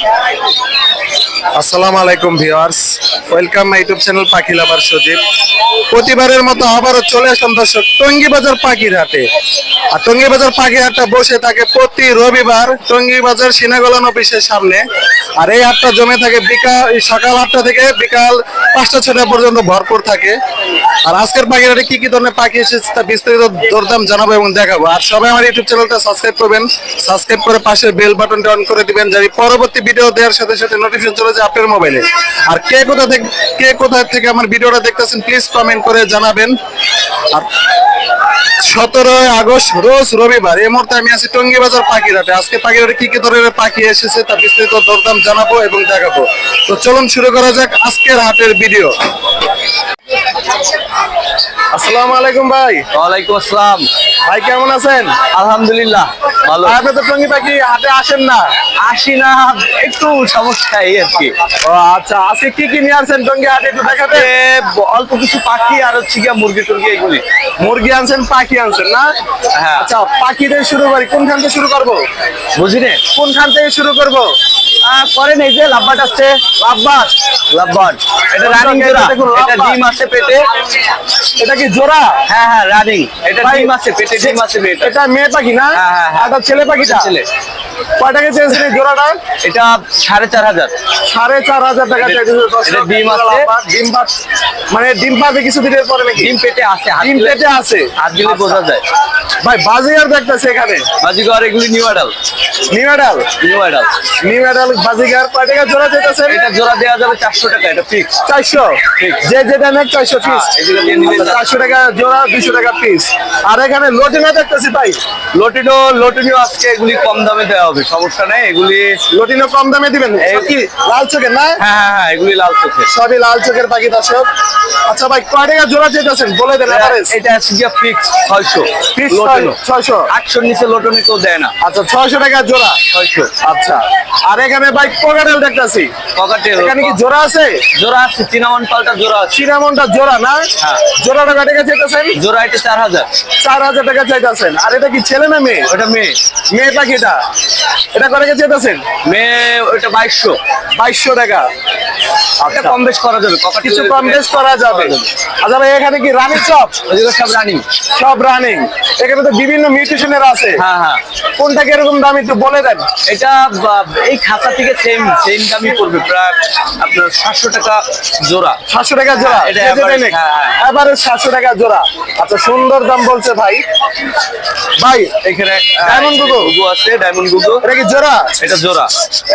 sociais. আসসালামু আলাইকুম viewers. Welcome my YouTube channel পাখি লাভার সজীব প্রতিবারের মতো আবারও চলে আসলাম দর্শক টঙ্গী বাজার পাখির হাটে আর টঙ্গী বাজার পাখির হাটটা বসে থাকে প্রতি রবিবার টঙ্গী বাজার সিনাগলান অফিসের সামনে। আর এই হাটটা জমে থাকে বিকাল, সকাল আটটা থেকে বিকাল পাঁচটা ছটা পর্যন্ত ভরপুর থাকে। আর আজকের পাখির হাটে কি কি ধরনের পাখি এসেছে তা বিস্তারিত দরদাম জানাব এবং দেখাবো। আর সবাই আমার ইউটিউব চ্যানেলটা সাবস্ক্রাইব করবেন। সাবস্ক্রাইব করে পাশে বেল বাটনটা অন করে দিবেন, যাতে পরবর্তী ভিডিও দেওয়ার সাথে সাথে নোটিফিকেশন চলে যায়। আপনার মোবাইলে আর কে কোথা থেকে কে কোথা থেকে আমার ভিডিওটা দেখতেছেন প্লিজ কমেন্ট করে জানাবেন। আর সতেরোই আগস্ট রোজ রবিবার এই মুহূর্তে আমি আছি টঙ্গী বাজার পাখিরহাটে। আজকে পাখিরহাটে কি কি ধরনের পাখি এসেছে তার বিস্তারিত দরদাম জানাব এবং দেখাবো। তো চলুন শুরু করা যাক আজকের হাটের ভিডিও। আসসালামু আলাইকুম ভাই। ওয়ালাইকুম আসসালাম। ভাই কেমন আছেন? আলহামদুলিল্লাহ ভালো। আপনি তো টঙ্গী পাখি হাটে আসেন না? আসি না একটু সমস্যা এই আর কি। ও আচ্ছা আজকে কি কি নিয়ে আসছেন টঙ্গি হাটে একটু দেখাতে? অল্প কিছু পাখি আর হচ্ছে গিয়া মুরগি টুরগি এগুলি। মুরগি আনছেন পাখি আনছেন না? হ্যাঁ। আচ্ছা পাখি দিয়ে শুরু করি কোনখান থেকে শুরু করব? বুঝি নে কোনখান থেকে শুরু করব? করেন এই যে লাভবাট আসছে। লাভবাট। লাভবাট। এটা রানিং জোড়া। এটা। ডিম আছে পেটে। এটা কি জোড়া? হ্যাঁ হ্যাঁ রানিং এটা ডিম আছে পেটে ডিম আছে পেটে। এটা মেয়ে পাখি না? হ্যাঁ, হ্যাঁ, হ্যাঁ। এটা ছেলে পাখিটা? ছেলে। কয় টাকা চেয়েছেন এই জোড়াটা? এটা সাড়ে চার হাজার। সাড়ে চার হাজার টাকা এটা- ডিম আছে। ডিম মানে ডিম পাবে কিছু দিনের পরে নাকি? ডিম পেটে আছে ডিম পেটে আছে। হাত দিলে বোঝা যায়। ভাই বাজিগার দেখতেছে এখানে। বাজিগর এগুলি new new new new Baazigar. কয় টাকা জোড়া এটা জোড়া দেওয়া যাবে চারশো টাকা এটা ফিক্স চারশো? যে যেটা নেক চারশো পিস হ্যাঁ, চারশো। চারশো টাকা জোড়া দুশো টাকা পিস আর এখানে লোটিনা দেখতেছি ভাই। লটিনো লটিনো আজকে এগুলি কম দামে দেওয়া হবে সমস্যা নেই এগুলি লোটিনো কম দামে দিবেন? কি লাল চোখের না? হ্যাঁ হ্যাঁ হ্যাঁ এগুলি লাল চোখের। সবই লাল চোখের পাখি দর্শক। আচ্ছা ভাই কয় টাকা জোড়া চেয়েছেন বলে দেন এটা আছে ফিক্স ছয়শো। ছয়শো? আটশোর নিচে লটনে কেউ দেয় না। আচ্ছা ছয়শো টাকা জোড়া। ছয়শো। আচ্ছা। আর এখানে ভাই কোকাটেল দেখতেছি। পকেটে এখানে কি জোড়া আছে? জোড়া আছে চিনামন পাল্টা জোড়া আছে। সিনামনটা জোড়া না? হ্যাঁ। জোড়াটা কয় টাকা চাইতেছেন? জোড়া এটা চার হাজার। চার হাজার টাকা চাইতেছেন। আর এটা কি ছেলে না মেয়ে? ওটা মেয়ে। মেয়ে পাখিটা? এটা টাকা চাইতেছেন মেয়ে ওটা বাইশশো। বাইশশো টাকা। এটা কম বেশ করা যাবে। কিছু কম বেশ করা যাবে। আচ্ছা ভাই এখানে কি রানী সব রানিং সব রানিং এখানে তো বিভিন্ন মিউটেশনের আছে। হ্যাঁ হ্যাঁ। কোনটা কীরকম দাম একটু বলে দেন। এটা এই খাঁচা থেকে সেম সেম দামই পড়বে। প্রায় আপনার সাতশো টাকা জোড়া। সাতশো টাকা জোড়া। হ্যাঁ, এটা average, হ্যাঁ, হ্যাঁ। এবারে সাতশো টাকা জোড়া। আচ্ছা সুন্দর দাম বলছে ভাই। ভাই এখানে গুগু? গুগু আছে ডায়মন্ড গুগু এটা কি জোড়া? এটা জোড়া।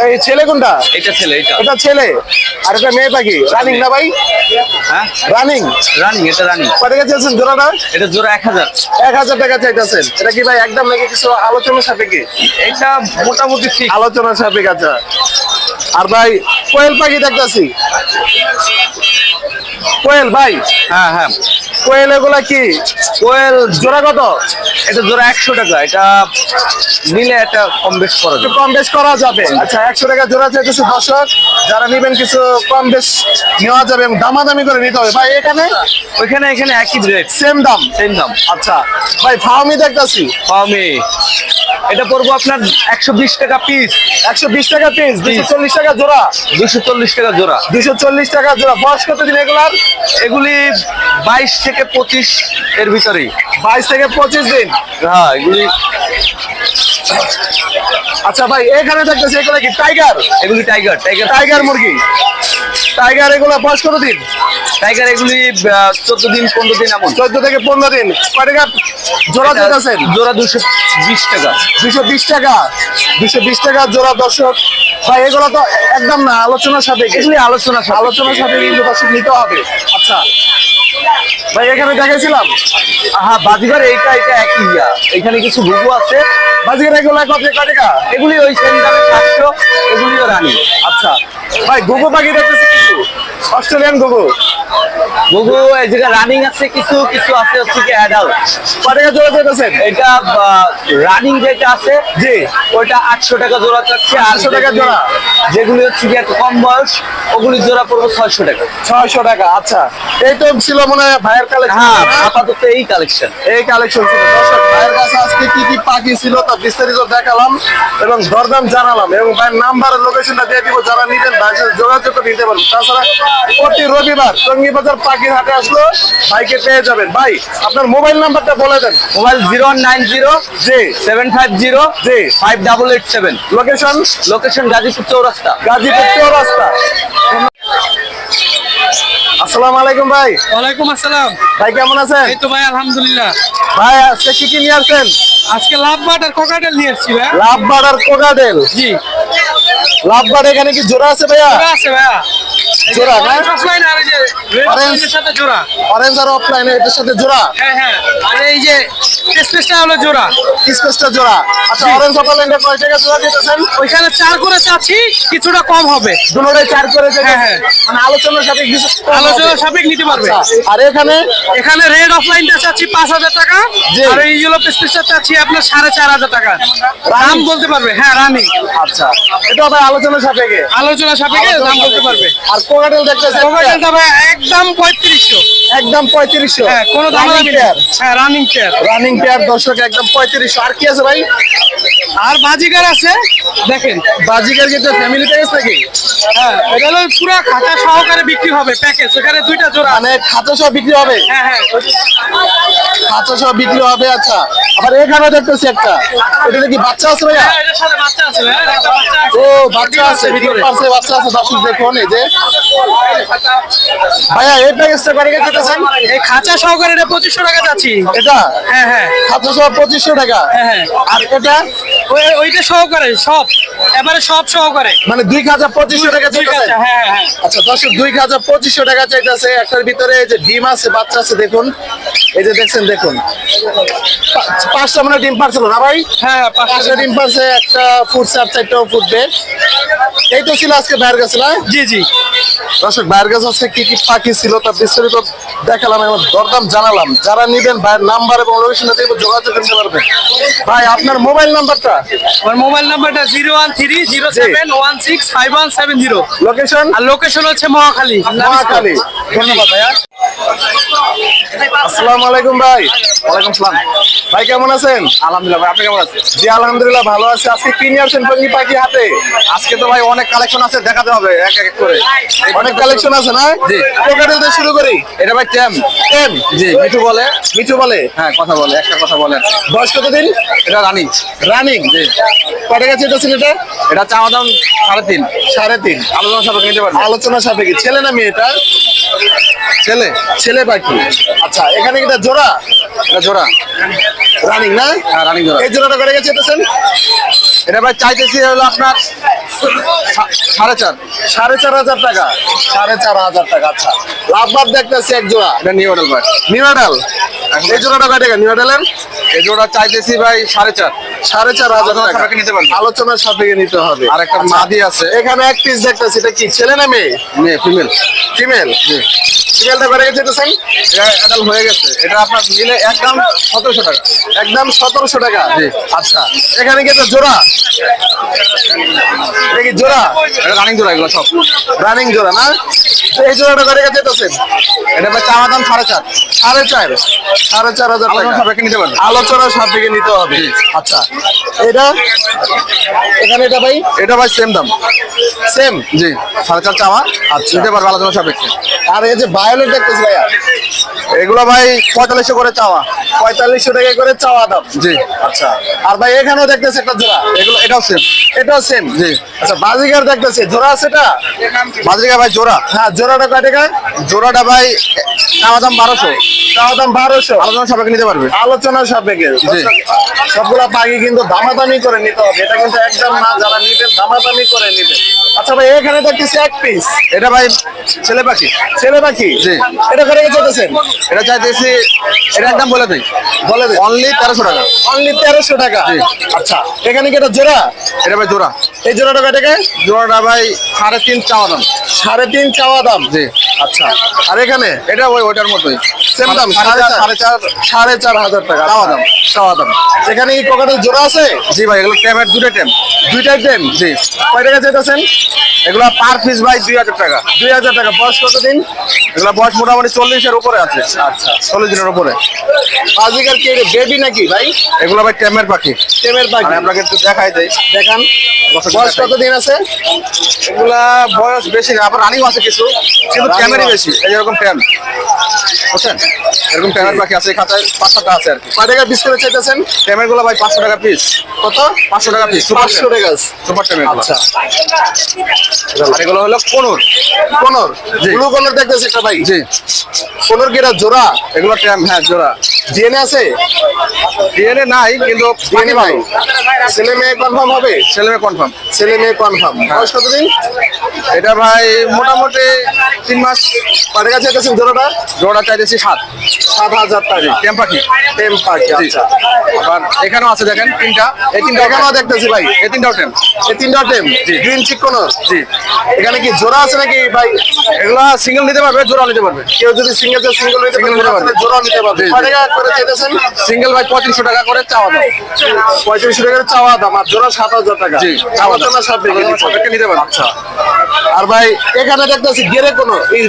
এই ছেলে কোনটা? এটা ছেলে এটা। এটা ছেলে। আর এটা মেয়ে পাখি। রানিং না ভাই? হ্যাঁ? রানিং রানিং এটা রানিং কয় টাকা চাইছেন জোড়াটা? এটা জোড়া এক হাজার। এক হাজার টাকা চাইতেছেন। এটা কি ভাই একদম নাকি কিছু আলোচনার সাপেক্ষে? এটা মোটামুটি ঠিক। আলোচনার সাপেক্ষে আচ্ছা। আর ভাই কোয়েল পাখি দেখতেছি। কোয়েল ভাই। হ্যাঁ হ্যাঁ। কোয়েল এগুলা কি? কোয়েল জোড়া কত? এটা জোড়া একশো টাকা এটা নিলে এটা কম বেশ করা একটু যাবে। কম বেশ করা যাবে। আচ্ছা একশো টাকা জোড়া চাইতেছে দর্শক যারা নেবেন কিছু কম বেশ নেওয়া যাবে এবং দামাদামি করে নিতে হবে। ভাই এখানে? ওইখানে এখানে একই রেট সেম দাম। সেম দাম। আচ্ছা ভাই ফাউমি দেখতেছি। পাওমি এটা পড়ব আপনার একশো বিশ টাকা পিস একশো বিশ টাকা পিস দুশো চল্লিশ টাকা জোড়া। দুশো চল্লিশ টাকা জোড়া। দুশো চল্লিশ টাকা জোড়া। বয়স কত দিন এগুলার? এগুলি বাইশ থেকে পঁচিশ এর ভিতরেই। বাইশ থেকে পঁচিশ দিন। হ্যাঁ এগুলি আচ্ছা ভাই এখানে থাকতেছে এগুলো কি? টাইগার এগুলি টাইগার টাইগার টাইগার মুরগি। টাইগার এগুলো বয়স কত দিন? টাইগার এগুলি চোদ্দ দিন পনেরো দিন এমন। চোদ্দ থেকে পনেরো দিন। কয় টাকা জোড়া এটা দিতেছেন? জোড়া দুশো বিশ টাকা। দুশো বিশ টাকা। দুশো বিশ টাকা জোড়া দর্শক। ভাই এগুলো তো একদম না আলোচনার সাথে এগুলি আলোচনা। আলোচনার সাথে কিন্তু দর্শক নিতে হবে। আচ্ছা। ভাই এখানে দেখেছিলাম হ্যাঁ বাজিবার এইটা এটা একই ইয়া। এখানে কিছু ঘুঘু আছে। বাজির এগুলো কত টাকা? এগুলি ওই দামে সাতশো এগুলিও রানি। আচ্ছা। ভাই গুগু পাখি দেখতেছি কিছু। অস্ট্রেলিয়ান গুগু এই জায়গায় রানিং আছে কিছু কিছু আছে হচ্ছে কি অ্যাডাল্ট কয় টাকা জোড়া দিতেছেন এটা রানিং যেটা আছে জি। ওইটা আটশো টাকা জোড়া চাচ্ছে 800 টাকা জোড়া? যেগুলি হচ্ছে কি কম বয়স ওগুলি জোড়া পড়বে ছয়শো টাকা। ছয়শো টাকা আচ্ছা। এই তো ছিল মনে হয় ভাইয়ের কালেকশন হ্যাঁ আপাতত এই কালেকশন এই কালেকশন ছিল। দর্শক ভাইয়ের কাছে আজকে কি কি পাখি ছিল তা বিস্তারিত দেখালাম এবং দরদাম জানালাম এবং ভাইয়ের নাম্বারের লোকেশনটা দিয়ে দিব। যারা নিবেন ভাইয়ের যোগাযোগ নিতে পারবেন। তাছাড়া প্রতি রবিবার টঙ্গি বাজার পাখির হাটে আসলো ভাইকে পেয়ে যাবেন। ভাই আপনার মোবাইল নাম্বারটা বলে দেন। মোবাইল জিরো নাইন জিরো জি। সেভেন ফাইভ জিরো জি। Five double eight seven. Location location Gazipur Chowrasta. Gazipur Chowrasta. আসসালামু আলাইকুম ভাই। ওয়ালাইকুম আসসালাম। ভাই কেমন আছেন? এই তো ভাই আলহামদুলিল্লাহ। ভাই আজকে কি কি নিয়ে আসছেন? আজকে লাভ বাট আর কোকাটেল নিয়ে এসেছি ভাই। লাভবার আর কোকাডেল জি। লাভবার এখানে কি জোড়া আছে ভাইয়া? জোড়া আছে ভাইয়া। জোড়া না? অফলাইন আর এই যে red Orange। orange এর সাথে জোড়া। অরেঞ্জ আর অফলাইন এটার সাথে জোড়া? হ্যাঁ হ্যাঁ। আর এই যে স্পেসটা হলো জোড়া। স্পেসটা জোড়া। আচ্ছা অরেঞ্জ অফলাইনটা কয় টাকা জোড়া দিতেছেন? ওইখানে চার করে চাচ্ছি কিছুটা কম হবে। দুটোটাই চার করে হ্যাঁ, হ্যাঁ। মানে আলোচনার সাথে কিছু কম আলোচনা সাপেক্ষ নিতে পারবে। আচ্ছা, আর এখানে? এখানে রেড অফলাইনটা চাচ্ছি পাঁচ হাজার টাকা। আর এই ইয়েলো স্পেসটা চাচ্ছি আপনার সাড়ে চার হাজার টাকা। দাম বলতে পারবে হ্যাঁ রানিং আচ্ছা। এটা আলোচনার সাপেক্ষে? আলোচনা সাপেক্ষে দাম বলতে পারবে। আর কোকাটেল দেখতেছেন? কোকাটেলটা ভাই একদম পঁয়ত্রিশশো। একদম পঁয়ত্রিশশো। হ্যাঁ কোনো দাম পেয়ার হ্যাঁ রানিং পেয়ার রানিং পেয়ার দর্শক একদম পঁয়ত্রিশশো। আর কি আছে ভাই? আর বাজিকার আছে? দেখেন। বাজিকার কিন্তু ফ্যামিলি প্যাকেজ নাকি? হ্যাঁ এটা হলো পুরো খাতা সহকারে বিক্রি হবে প্যাকেজ ওখানে দুইটা জোড়া মানে খাতা সহ বিক্রি হবে? হ্যাঁ হ্যাঁ। খাতা সহ বিক্রি হবে আচ্ছা। আবার এখানেও দেখতেছি একটা। এটা কি বাচ্চা আছে ভাইয়া? হ্যাঁ, এটার সাথে বাচ্চা আছে বাচ্চা আছে। ও বাচ্চা আছে। ভিতরে বাচ্চা আছে দর্শক দেখুন এই যে। ভাইয়া এই প্যাকেজটা করে দিতেছেন এই খাঁচা সহকারে এটা পঁচিশশো টাকা যাচ্ছি। এটা? হ্যাঁ হ্যাঁ। খাঁচা সহ পঁচিশশো টাকা? হ্যাঁ, হ্যাঁ। আর এটা? ওইটা সহকারে সব। এবারে সব সহকারে। মানে দুই খাঁচা পঁচিশশো টাকা চাইতেছে? খাঁচা, হ্যাঁ হ্যাঁ আচ্ছা দর্শক দুই খাঁচা পঁচিশশো টাকা চাইতেছে। একটার ভিতরে যে ডিম আছে বাচ্চা আছে দেখুন। এই যে দেখছেন দেখুন। পাঁচটা মানে ডিম পারছিল না ভাই? হ্যাঁ পাঁচটা ডিম পারছে একটা চারটাও ফুটবে এই তো ছিল আজকে কাছে না? জি জি। দর্শক ভাইয়ের কাছে আজকে কি কি পাখি ছিল তার বিস্তারিত দেখালাম এবং দরদাম জানালাম। যারা নিবেন ভাইয়ের নাম্বার এবং লোকেশন দিয়ে যোগাযোগ করতে পারবেন। ভাই আপনার মোবাইল নাম্বারটা? আমার মোবাইল নাম্বারটা zero one three zero seven one six five one seven zero. Location আর লোকেশন হচ্ছে মহাখালী। মহাখালী। ধন্যবাদ ভাইয়া। আসসালামু আলাইকুম ভাই। ওয়ালাইকুম সালাম ভাই কেমন আছেন? আলহামদুলিল্লাহ ভাই আপনি কেমন আছেন? জি আলহামদুলিল্লাহ ভালো আছে। আজকে কি নিয়ে আসছেন টঙ্গি পাখি হাতে? আজকে তো ভাই অনেক কালেকশন আছে দেখাতে হবে এক এক করে। অনেক কালেকশন আছে না? জি। কোকাটেল দিয়ে শুরু করি? এটা ভাই টেম। টেন জি মিঠু বলে। মিঠু বলে? হ্যাঁ কথা বলে একটা কথা বলে। বয়স কতদিন? এটা রানিং। রানিং? জি। কত টাকা চেয়েছেন এটা এটা চাওয়া দাম সাড়ে তিন। সাড়ে তিন। আলোচনা সাপেক্ষে নিতে পারবে। আলোচনা সাপেক্ষে। ছেলে না মেয়ে এটা? ছেলে। ছেলে পাখি। আচ্ছা এখানে কি এটা জোড়া? এটা জোড়া। রানিং না? হ্যাঁ রানিং জোড়া। এই জোড়াটা করে গেছে চেতেছেন এটা ভাই চাইতেছি হলো আপনার সাড়ে চার। সাড়ে চার হাজার টাকা। সাড়ে চার হাজার টাকা আচ্ছা। লাভবাদ দেখতেছি এক জোড়া। এটা নিউ মডেল ভাই। নিউ মডেল এই জোড়াটা কয় টাকা নিউ মডেলের এই জোড়া চাইতেছি ভাই সাড়ে চার। সাড়ে চার হাজার আলোচনা টাকা। নিতে পারবে। আলোচনার সাপেক্ষে নিতে হবে। আর একটা আচ্ছা, মাদি আছে। এখানে এক পিস দেখতেছি এটা কি ছেলে না মেয়ে? মেয়ে ফিমেল ফিমেল ফিমেলটা করে গেছে এটা অ্যাডাল হয়ে গেছে। এটা আপনার নিলে একদম সতেরোশো টাকা। একদম সতেরোশো টাকা। জি। আচ্ছা এখানে কি একটা জোড়া? এটা কি জোড়া? এটা রানিং জোড়া এগুলো সব। রানিং জোড়া না? এই জোড়াটা করে গেছে চেতেছেন এটা ভাই চাওয়া দাম সাড়ে চার। সাড়ে চার। সাড়ে চার হাজার আলোচনা টাকা। সাপেক্ষে নিতে পারবে আলোচনার সাপেক্ষে নিতে হবে। আচ্ছা এটা? এখানে এটা ভাই? এটা ভাই সেম দাম। সেম জি। সাড়ে চার চাওয়া আচ্ছা। নিতে পারবে আলোচনা সাপেক্ষে। আর এই যে ভায়োলেট দেখতেছি ভাইয়া এগুলো ভাই পঁয়তাল্লিশশো করে চাওয়া। পঁয়তাল্লিশশো টাকা করে চাওয়া দাম। জি। আচ্ছা আর ভাই এখানেও দেখতেছি একটা জোড়া। এগুলো এটাও সেম এটাও সেম জি। আচ্ছা বাজিগার দেখতেছি জোড়া আছে এটা? ভাই জোড়া। হ্যাঁ জোড়াটা কয় টাকা জোড়াটা ভাই চাওয়া দাম বারোশো। চাওয়া দাম বারোশো। আলোচনা সাপেক্ষে নিতে পারবে। আলোচনার সাপেক্ষে। সবগুলা পাখি কিন্তু দামাদামি করে নিতে হবে। এটা কিন্তু একদম না যারা নিবেন দামাদামি করে নিবেন আচ্ছা ভাই এখানে দেখতেছি এক পিস এটা ভাই ছেলে পাখি। ছেলে পাখি? জি। এটা করে চলতেছেন এটা চাইতেছি এটা একদম বলে দিই। বলে দিই। অনলি তেরোশো টাকা। অনলি তেরোশো টাকা। জি। আচ্ছা এখানে কি এটা জোড়া? এটা ভাই জোড়া। এই জোড়াটা কয় টাকা জোড়াটা ভাই সাড়ে তিন চাওয়া দাম। সাড়ে তিন চাওয়া দাম? জি। আচ্ছা। আর এখানে? এটা ওই ওইটার মতোই। সেম দাম সাড়ে চার সাড়ে চার হাজার টাকা চাওয়া দাম। চাওয়া দাম। এখানে কি কোকাটেল জোড়া আছে? জি ভাই এগুলো ট্যামের দুটো ট্যাম দুইটাই টেন জি। কয় টাকা চাইতেছেন? এগুলো পার পিস ভাই দুই হাজার টাকা। দুই হাজার টাকা। বয়স কতদিন? এগুলো বয়স মোটামুটি চল্লিশের উপরে আছে। আচ্ছা। চল্লিশ দিনের উপরে। আজকাল কি? বেবি নাকি ভাই? এগুলো ভাই ট্যামের পাখি। টেমের পাখি। আপনাকে একটু দেখাই দেই। দেখান। বছর বয়স। কতদিন আছে? এগুলা বয়স বেশি না আবার রানিং আছে কিছু কিন্তু ট্যামেরই বেশি এই যেরকম ট্যাম বুঝছেন? এরকম ট্যামের পাখি আছে খাতায় পাঁচ সাতটা আছে আর কি। কয় টাকা পিস করে চাইতেছেন? ট্যামেরগুলো ভাই পাঁচশো টাকা পিস কত? পাঁচশো টাকা পিস পাঁচশো টাকা। সুপার ট্যামের আচ্ছা। আর এগুলো হলো কোনুর। কোনর। ব্লু কোনর দেখতেছি একটা ভাই। জি। কোনর কি এটা জোড়া? এগুলো ট্যাম হ্যাঁ জোড়া। ডিএনএ আছে? ডিএনএ নাই কিন্তু ডিএনএ ভাই ছেলে মেয়ে কনফার্ম হবে? ছেলে মেয়ে কনফার্ম ছেলে মেয়ে কনফার্ম বয়স কতদিন? এটা ভাই মোটামুটি তিন মাস কয় টাকা চাইতেছেন জোড়াটা? জোড়া চাইতেছি সাত। সাত হাজার টাকা। ট্যাম পাখি। টেম পাখি আচ্ছা। আবার এখানেও আছে দেখেন তিনটা। এই তিনটা এখানেও দেখতেছি ভাই। এই তিনটাও ট্যাম এই তিনটা টেম? গ্রিন চিক কোনর জি। এখানে কি জোড়া আছে নাকি ভাই? এগুলা সিঙ্গেল নিতে পারবে জোড়া নিতে পারবে। কেউ যদি সিঙ্গেল সিঙ্গেল নিতে পারে পারবে। জোড়া নিতে পারবে। কয় টাকা করে চাইতেছেন? সিঙ্গেল ভাই পঁয়ত্রিশশো টাকা করে চাওয়া দাম। পঁয়ত্রিশ টাকা করে চাওয়া দাম আর জোড়া সাত হাজার টাকা। জি। আলোচনা সাপেক্ষে সাপেক্ষে নিতে পারবে। আচ্ছা। আর ভাই এখানে দেখতেছি গেরে কোন এই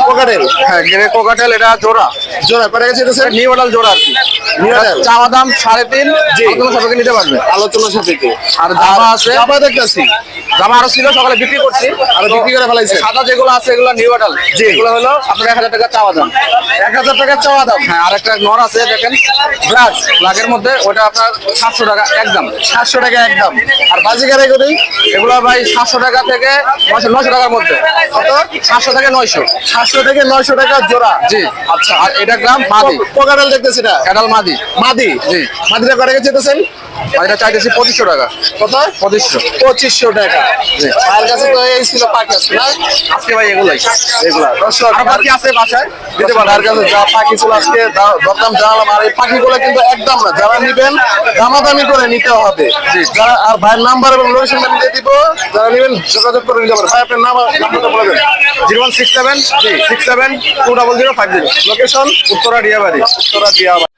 পকেটের হ্যাঁ গেরে কোকাটেল এটা জোড়া। জোড়া কয় টাকা চাইতেছেন নিউ মডেল জোড়া আর কি? এটা চাওয়া দাম সাড়ে তিন জি। আলোচনা সাপেক্ষে নিতে পারবে। আলোচনা সাপেক্ষে। আর জামা আছে? জামা দেখতেছি জামা আরও ছিল সকালে বিক্রি করছি। আরও বিক্রি করে ফেলাইছে। সাদা যেগুলো আছে এগুলো নিউ মডেল জি। এগুলো হলো আপনার এক হাজার টাকা চাওয়া দাম। এক হাজার টাকা চাওয়া দাম। হ্যাঁ আর একটা নর আছে দেখেন। ব্ল্যাক। ব্ল্যাকের মধ্যে ওটা আপনার সাতশো টাকা একদম। সাতশো টাকা একদম। আর বাজিকার এগুলি এগুলো ভাই সাতশো টাকা থেকে নয়শো নয়শো টাকার মধ্যে। সাতশো থেকে নয়শো। সাতশো থেকে নয়শো টাকা জোড়া। জি আচ্ছা আর এটা গ্রাম মাদি। পকেটেল দেখতেছি এটা? ক্যাডাল মাদি। মাদি? জি। মাদিটা টাকা চাইতেছেন আর এটা চাইতেছি পঁচিশশো টাকা। কত পঁচিশশো। পঁচিশশো টাকা। জি। আর কাছে তো এই ছিল পাখি আছে না? আজকে ভাই এগুলাই। এগুলা। দর্শক বাকি আছে বাসায়? দিতে পারেন আর কাছে যা পাখি ছিল আজকে দরদাম জানালাম। আর এই পাখিগুলো কিন্তু একদম না যারা নিবেন দামাদামি করে নিতে হবে। যারা আর ভাইয়ের নাম্বার এবং লোকেশনটা আমি দিয়ে দিব। যারা নিবেন যোগাযোগ করে নিতে পারেন ভাই আপনার নাম্বার নাম্বারটা বলে দেন। Zero one six seven six seven two double zero five zero. Location Uttara Diabari. Uttara ভাই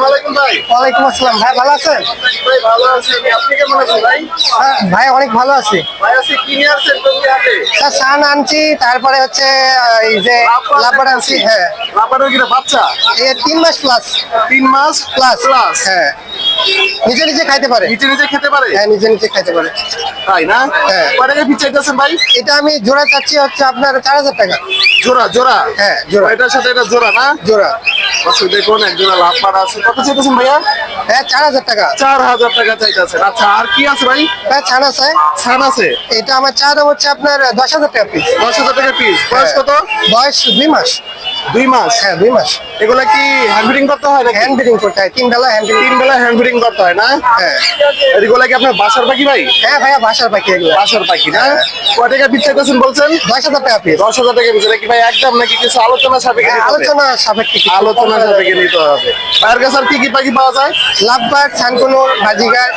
ওয়ালাইকুম আসসালাম। ভাই ভালো আছেন? ভাই ভালো আছি। আপনি কেমন আছেন ভাই? হ্যাঁ, ভাই অনেক ভালো আছি। ভাই আজকে কি নিয়ে আসছেন তুমি হাতে? স্যার সান আনছি তারপরে হচ্ছে এই যে লাভবার আনছি হ্যাঁ। বাচ্চা? এই তিন মাস প্লাস তিন মাস প্লাস প্লাস হ্যাঁ। নিজে নিজে খাইতে পারে। নিচে নিচে খেতে পারে? হ্যাঁ নিজে নিজে খাইতে পারে। তাই না? হ্যাঁ। কয় টাকা পিস চাইতেছেন ভাই? এটা আমি জোড়া চাচ্ছি হচ্ছে আপনার চার হাজার টাকা। জোড়া জোড়া? হ্যাঁ, জোড়া। এটার সাথে এটা জোড়া না? জোড়া। দেখুন এক জোড়া লাভ পাড়া আছে কত চাইতেছেন ভাইয়া? হ্যাঁ চার হাজার টাকা। চার হাজার টাকা চাইতেছেন। আচ্ছা আর কি আছে ভাই? হ্যাঁ ছাড় আছে। ছান আছে? এটা আমার চা দাম হচ্ছে আপনার দশ হাজার টাকা পিস দশ হাজার টাকা পিস বয়স কত? বয়স দুই মাস। দুই মাস? হ্যাঁ দুই মাস। এগুলা কি হ্যান্ড করতে হয় নাকি? হ্যান্ড ব্রিডিং করতে হয় তিন বেলা হ্যান্ড তিন বেলা হ্যান্ড ফিডিং করতে হয় না? হ্যাঁ। এগুলা কি আপনার বাসার পাখি ভাই? হ্যাঁ ভাইয়া বাসার পাখি এগুলো। বাসার পাখি না? কয় টাকা পিস চাইতেছেন বলছেন? দশ হাজার টাকা পিস। দশ হাজার টাকা পিস। এটা ভাই একদম নাকি কিছু আলোচনা সাপেক্ষে হ্যাঁ, নিতে হবে? আলোচনা সাপেক্ষে আলোচনা সাপেক্ষে নিতে হবে। ভাইয়ের কাছে আর কি কি পাখি পাওয়া যায়?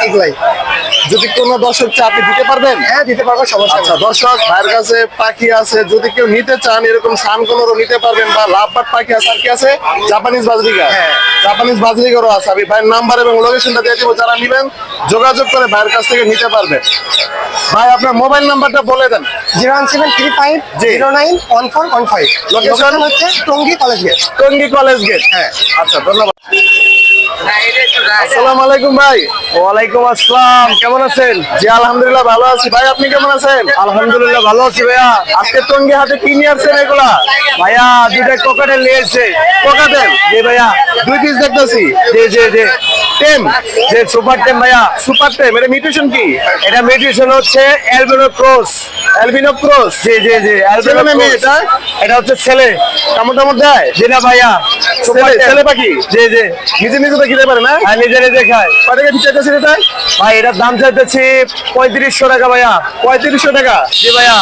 এগুলাই। যদি কোনো দর্শক চা আপনি দিতে পারবেন? হ্যাঁ দিতে পারব সমস্যা আচ্ছা দর্শক ভাইয়ের কাছে পাখি আছে। যদি কেউ নিতে চান এরকম সান কোনোরও নিতে পারবেন বা লাভবাট পাখি আছে আর কি আছে? জাপানিজ বাজরিকা। হ্যাঁ। জাপানিজ বাজরিকারও আছে। আমি ভাইয়ের নাম্বার এবং লোকেশনটা দিয়ে দিব যারা নেবেন যোগাযোগ করে ভাইয়ের কাছ থেকে নিতে পারবে। ভাই আপনার মোবাইল নাম্বারটা বলে দেন। Zero one seven three five zero nine one four one five. Location হচ্ছে Tongi college gate Tongi college gate হ্যাঁ। আচ্ছা ধন্যবাদ। আসসালামু আলাইকুম ভাই। ওয়ালাইকুম আসসালাম কেমন আছেন? জি আলহামদুলিল্লাহ ভালো আছি। ভাই আপনি কেমন আছেন? আলহামদুলিল্লাহ ভালো আছি ভাইয়া। আজকে টঙ্গি হাতে কি নিয়ে আসছেন এগুলা? ভাইয়া দুইটা কোকাটেল নিয়েছে কোকাটেল? জি ভাইয়া। দুই পিস দেখতেছি। জি জি জি। টেম যে সুপার টেম ভাইয়া? সুপার টেম এটা মিউটেশন কি? এটা মেডিসিন হচ্ছে অ্যালবিনো ক্রস অ্যালবিনো ক্রস জি জি জি অ্যালবিনো এটা? এটা হচ্ছে ছেলে। কামড় টামড় দেয়? জি না ভাইয়া। সুপার ছেলে- পাখি? জি জি। নিজে নিজে তো খেতে পারে না? আর নিজে নিজে খায়। কয় টাকা বিচাইতেছেন এটা? ভাই এটার দাম চাইতেছি পঁয়ত্রিশশো টাকা ভাইয়া। পঁয়ত্রিশশো টাকা? জি ভাইয়া।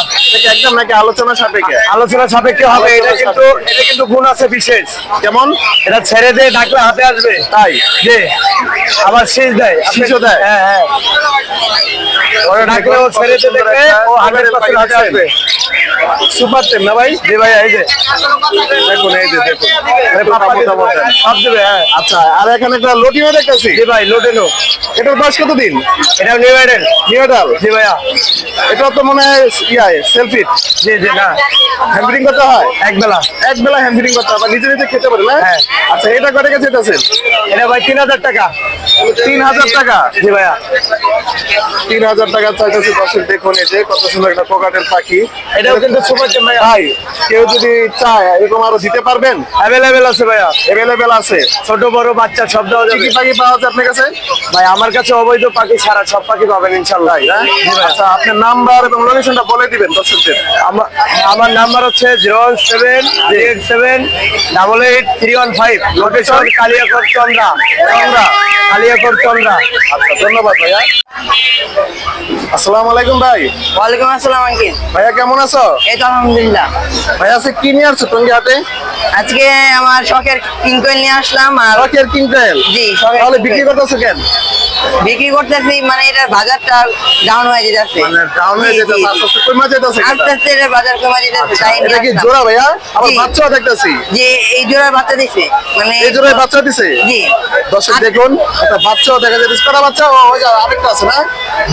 একদম নাকি আলোচনা সাপেক্ষে? আলোচনা সাপেক্ষে হবে এটা কিন্তু এটা কিন্তু গুণ আছে বিশেষ। কেমন? এটা ছেড়ে দিয়ে ডাকলে হাতে আসবে। তাই? জি। আবার শীষ দেয়। শীষও দেয়? হ্যাঁ হ্যাঁ। ডাকলে ও দেখবে ও আসবে। সুপার টেম না ভাই? জি ভাইয়া এই যে। দেখুন এই যে দেখুন। সব দেবে হ্যাঁ। আচ্ছা আর এখানে একটা লটিও দেখতেছি। জি ভাই লোডেনো এটার বয়স কতদিন? এটাও নিউ আইডেল। নিউডাল জি ভাইয়া। এটা তো মনে হয় ইয়াই সেলফি জি জি না। হ্যান্ডলিং করতে হয়? এক বেলা। এক বেলা হ্যান্ডলিং করতে হয় নিজে নিজে খেতে পারে না? হ্যাঁ। আচ্ছা এটা কত কাছে যেতেছেন এটা ভাই তিন হাজার টাকা। তিন হাজার টাকা। জি ভাইয়া। তিন হাজার টাকা চাইতেছে দর্শক দেখুন এই যে কত সুন্দর একটা কোকাটের পাখি। এটাও কিন্তু সুপার ভাইয়া। ভাই কেউ যদি চায় এরকম আরও দিতে পারবেন? অ্যাভেলেবেল আছে ভাইয়া। অ্যাভেলেবেল আছে। ছোট বড় বাচ্চা সব দেওয়া যাবে কি পাখি পাওয়া যায় আপনার কাছে? ভাই আমার কাছে অবৈধ পাখি ছাড়া সব পাখি পাবেন ইনশাল্লাহ? আচ্ছা আপনার নাম্বার এবং লোকেশনটা বলে দিবেন দর্শকদের। আমার আমার নাম্বার হচ্ছে zero seven eight seven double eight three one five. Location Kaliakair Chandra. Chandra. Kaliakair Chandra আচ্ছা ধন্যবাদ ভাইয়া। আসসালামু আলাইকুম ভাই। ওয়ালাইকুম আসসালাম আঙ্কিল। ভাইয়া কেমন আছো? এই তো আলহামদুলিল্লাহ। ভাইয়া আজকে কি নিয়ে আসছো টঙ্গি হাটে আজকে আমার শখের কিংকয়েল নিয়ে আসলাম আর রকের কিংটেল জি শখের তাহলে বিক্রি। করতেছো কেন? বিক্রি করতেছি মানে এটার বাজারটা ডাউন হয়ে যেতেছে। মানে ডাউন হয়ে জি, আস্তে আস্তে কমে যেতেছে আস্তে বাজার কমে যেতেছে তাই এটা কি জোড়া ভাইয়া? আবার জি। বাচ্চাও দেখতেছি। যে এই জোড়ার বাচ্চা দিছে মানে এই জোড়ায় বাচ্চা দিছে? জি। দর্শক দেখুন একটা বাচ্চাও দেখা যাচ্ছে কটা বাচ্চা ও আরেকটা আছে না?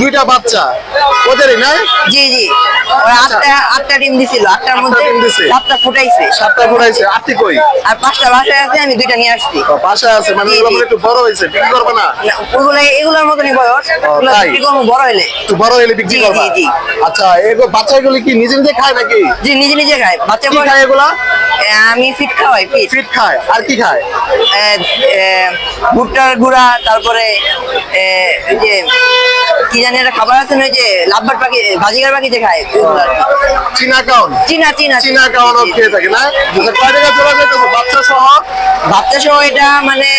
দুইটা বাচ্চা। ওদেরই না? জি জি। আটটা আটটা ডিম দিছিল আটটার মধ্যে সাতটা ফুটাইছে। সাতটা ঘুরাইছে আটটি কই? আর পাঁচটা বাসায় আছে আমি দুইটা নিয়ে আসছি। বাসায় আছে মানে হয় একটু বড় হয়েছে বিক্রি করবে না? ওগুলো এগুলোর মতনই বয়স। বিক্রি করব বড় হলে একটু বড় হলে বিক্রি করবা? জি, জি। আচ্ছা এগুলো বাচ্চাগুলো কি নিজে নিজে খায় নাকি? জি নিজে নিজে খায়। বাচ্চা খায় এগুলা? আমি ফিট খাওয়াই ফিট। ফিট খায়। আর কি খায়? ভুট্টার গুঁড়া তারপরে যে কি জানি একটা খাবার আছে না যে পাখি পাখি যে খায়। চীনা কাউন। চীনা চীনা চীনা। কাউনও খেয়ে থাকে না? কয় টাকা চলে যেতেছে বাচ্চা সহ? বাচ্চা সহ এটা মানে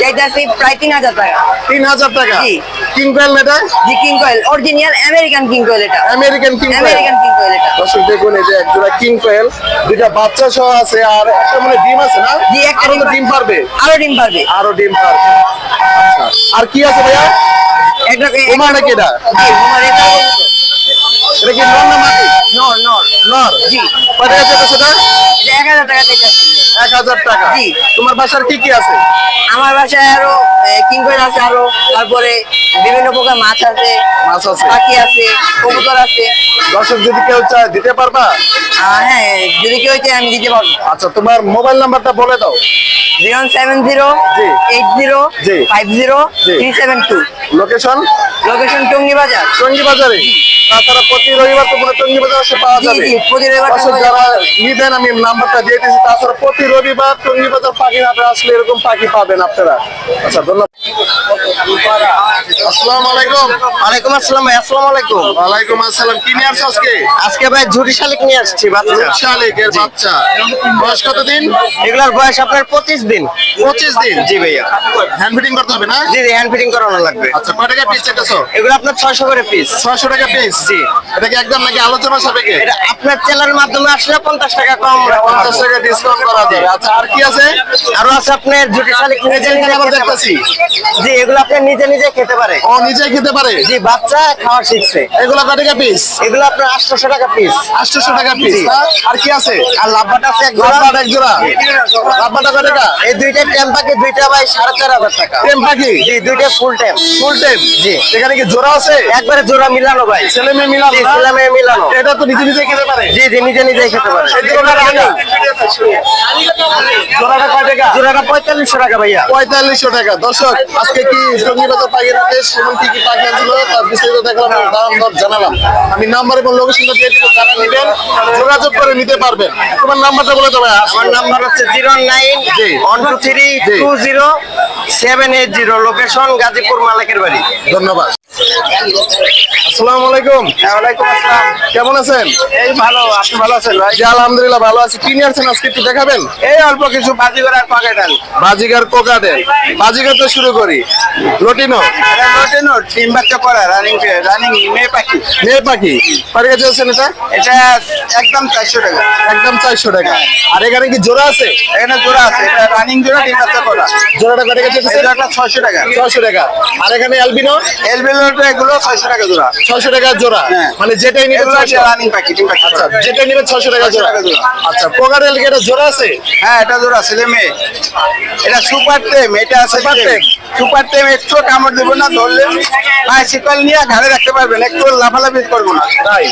যাইতেছি প্রায় তিন হাজার টাকা। তিন হাজার টাকা? জি। কিং কয়েল এটা? জি king coil. Original American king coil এটা। American king American king coil এটা। দর্শক দেখুন এই যে কিং কয়েল দুইটা বাচ্চা সহ আছে আর একটা মানে ডিম আছে না? জি একটা ডিম ডিম পারবে? আরও ডিম পারবে। আরও ডিম পারবে। আচ্ছা। আর কি আছে ভাইয়া? ওমা নাকি এটা? এটা কি নর না মাটি? নর নর। নর। জি। এক হাজার টাকা এক হাজার টাকা। জি। তোমার বাসার কি কি আছে? আমার বাসায় আরও আছে আরও তারপরে বিভিন্ন প্রকার মাছ আছে মাছ আছে। পাখি আছে কবুতর আছে। দর্শক যদি কেউ চায় দিতে পারবা? হ্যাঁ যদি কেউ চায় আমি দিতে পারব। আচ্ছা তোমার মোবাইল নাম্বারটা বলে দাও। Zero seven zero. Eight zero. Five zero three seven two. Location location Tongi বাজার টঙ্গি বাজারে তাছাড়া প্রতি রবিবার তো কোনো টঙ্গি বাজার পাওয়া যাবে। প্রতি রবিবার যারা নিবেন আমি নাম্বারটা দিয়ে দিয়েছি। তাছাড়া প্রতি রবিবার টঙ্গি বাজার পাখি হাটে আসলে এরকম পাখি পাবেন আপনারা। আচ্ছা ধন্যবাদ। আসসালামু আলাইকুম। ওয়ালাইকুম আসসালাম ভাই আসসালামু আলাইকুম। ওয়ালাইকুম আসসালাম। কি নিয়ে আসছো আজকে? আজকে ভাই ঝুরি শালিক নিয়ে আসছি বাচ্চা। শালিকের বাচ্চা। বয়স কত দিন এগুলার বয়স আপনার পঁচিশ দিন। পঁচিশ দিন? জি ভাইয়া। হ্যান্ড ফিটিং করতে হবে না? জি জি হ্যান্ড ফিটিং করানো লাগবে। আচ্ছা কয় টাকা পিস এগুলো আপনার ছয়শো করে পিস ছয়শো টাকা পিস জি। এটা কি একদম নাকি আলোচনা সাপেক্ষে? এটা আপনার মাধ্যমে আসলে পঞ্চাশ টাকা কম পঞ্চাশ টাকা ডিসকাউন্ট করা যাবে। আচ্ছা আর কি আছে? আরও আছে আপনার ঝুটি শালিক নিজে নিজে দেখতেছি। জি এগুলো আপনি নিজে নিজে খেতে পারে। ও নিজেই খেতে পারে? জি বাচ্চা খাওয়া শিখছে। এগুলা কয় টাকা পিস এগুলো আপনার আটশোশো টাকা পিস আটশোশো টাকা পিস আর কি আছে? আর লাভবাট আছে এক জোড়া। লাভবাট এক জোড়া। লাভবাটা কয় টাকা? এই দুইটা টেম্পাকে দুইটা ভাই সাড়ে চার হাজার টাকা। টেম পাখি? জি দুইটা ফুল টাইম ফুল টেম? জি। এখানে কি জোড়া আছে? একবারে জোড়া মিলানো ভাই। ছেলে মেয়ে মিলানো? জি ছেলে মেয়ে মিলানো। এটা তো নিজে নিজে খেতে পারে। জি জি নিজে নিজে খেতে পারে। জোড়াটা পঁয়তাল্লিশশো টাকা ভাইয়া। পঁয়তাল্লিশশো টাকা। দর্শক আজকে কি পাখি সেমন কি কি পাখি আনছিল তার বিস্তারিত দেখলাম দাম দর জানালাম। আমি নাম্বার এবং লোকেশনটা দিয়ে দিব যারা নেবেন যোগাযোগ করে নিতে পারবেন। তোমার নাম্বারটা বলে দেবে আমার নাম্বার হচ্ছে zero nine one two three two zero seven eight zero. Location Gazipur মালিকের বাড়ি। ধন্যবাদ। আসসালামু আলাইকুম। ওয়ালাইকুম আসসালাম। কেমন আছেন? এই ভালো আপনি ভালো আছেন ভাই? জি আলহামদুলিল্লাহ ভালো আছি। কি নিয়ে আজকে? একটু দেখাবেন? এই অল্প কিছু বাজি করার পাকেটাল বাজিগার কোকাটেল বাজিগার তো শুরু করি। রটিনো নোট ডিম বাচ্চা করা রানিং রানিং মেয়ে পাখি। মেয়ে পাখি? পাড়ি গেছে এটা? এটা একদম চারশো টাকা। একদম চারশো টাকা। আর এখানে কি জোড়া আছে? এখানে জোড়া আছে এটা রানিং জোড়া ডিম বাচ্চা করা জোড়াটা কটে গেছে জোড়াটা ছয়শো টাকা। ছয়শো টাকা। আর এখানে অ্যালবিনো? এলবিলোটা এগুলো টাকা জোড়া। ছয়শো টাকা জোড়া। হ্যাঁ। মানে যেটাই নিবে এগুলো ছয়শো। রানিং পাখি ডিম পাখি আচ্ছা যেটাই নিবে টাকা 600 জোড়া। টাকা জোড়া। আচ্ছা কি এটা জোড়া আছে? হ্যাঁ এটা জোড়া ছেলে মেয়ে এটা সুপার টেম এটা আছে Super টেম। সুপার টেম একটু কামড় দেবো না ধরলে পায়ে শিকল নিয়ে ঘাড়ে রাখতে পারবেন একটু লাফালাফি করব না। তাই?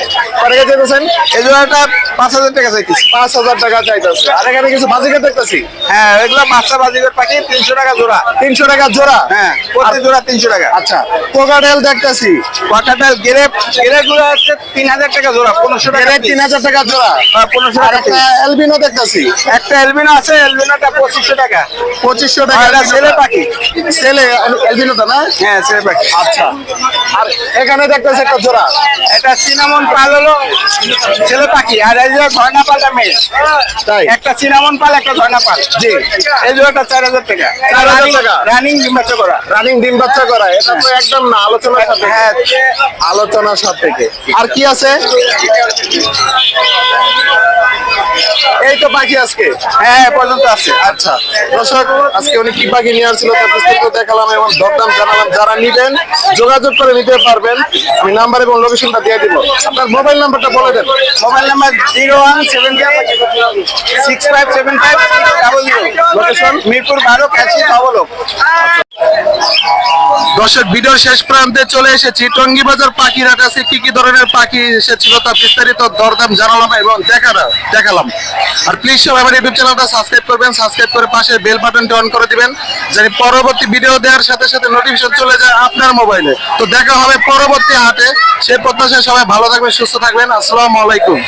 গেছে দিয়েছেন এই জোড়াটা পাঁচ হাজার টাকা চাইতেছি। পাঁচ হাজার টাকা চাইতেছে। আর এখানে কিছু বাজিকার দেখতেছি? হ্যাঁ এগুলো বাচ্চা বাজিগর পাখি তিনশো টাকা জোড়া। তিনশো টাকা জোড়া? হ্যাঁ প্রতি জোড়া তিনশো টাকা। আচ্ছা কোকাটেল দেখতেছি। কোয়াটাটাল গেরে গেরে গুলো হচ্ছে তিন হাজার টাকা জোড়া পনেরোশো টাকা তিন হাজার টাকা জোড়া। পনেরোশো টাকা। অ্যালবিনো দেখতেছি। একটা এলবিনো আছে এলবিনোটা পঁচিশশো টাকা। পঁচিশশো টাকা ছেলে পাখি। ছেলে অ্যালবিনোটা না হ্যাঁ? ছেলে পাখি। আচ্ছা। আর এখানে দেখতেছি একটা জোড়া। এটা সিনামন পাল হলো ছেলে পাখি আর এই যে ঝর্ণা পালটা মেয়ে। তাই? একটা সিনামন পাল একটা ঝর্ণা পাল। জি। এই জোড়াটা চার হাজার টাকা। 4,000 টাকা। রানিং ডিম্বাচ্চা করা। রানিং ডিম বাচ্চা করা এটা তো একদম না আলোচনার সাথে হ্যাঁ। আলোচনার সাথে আর কি আছে? এই তো পাখি আজকে। হ্যাঁ পর্যন্ত আছে। আচ্ছা। দর্শক আজকে উনি কি পাখি নিয়ে আসছিল দেখালাম এবং দরদাম জানালাম। যারা নিবেন, যোগাযোগ করে নিতে পারবেন। আমি নাম্বার এবং লোকেশনটা দিয়ে দিব। আপনার মোবাইল নাম্বারটা বলে দেন। Mobile number zero one seven six five seven five double zero location Mirpur বারো নবলোক দর্শক, ভিডিওর শেষ প্রান্তে চলে এসেছি। টঙ্গি বাজার পাখির আছে, কি কি ধরনের পাখি এসেছিল তার বিস্তারিত দরদাম জানালাম এবং দেখানো দেখালাম। আর প্লিজ সবাই আমার ইউটিউব চ্যানেলটা সাবস্ক্রাইব করবেন সাবস্ক্রাইব করে পাশে বেল বাটনটা অন করে দিবেন, যেন পরবর্তী ভিডিও দেওয়ার সাথে সাথে নোটিফিকেশন চলে যায় আপনার মোবাইলে তো দেখা হবে পরবর্তী হাটে। সে প্রত্যাশায় সবাই ভালো থাকবেন, সুস্থ থাকবেন। আসসালামু আলাইকুম।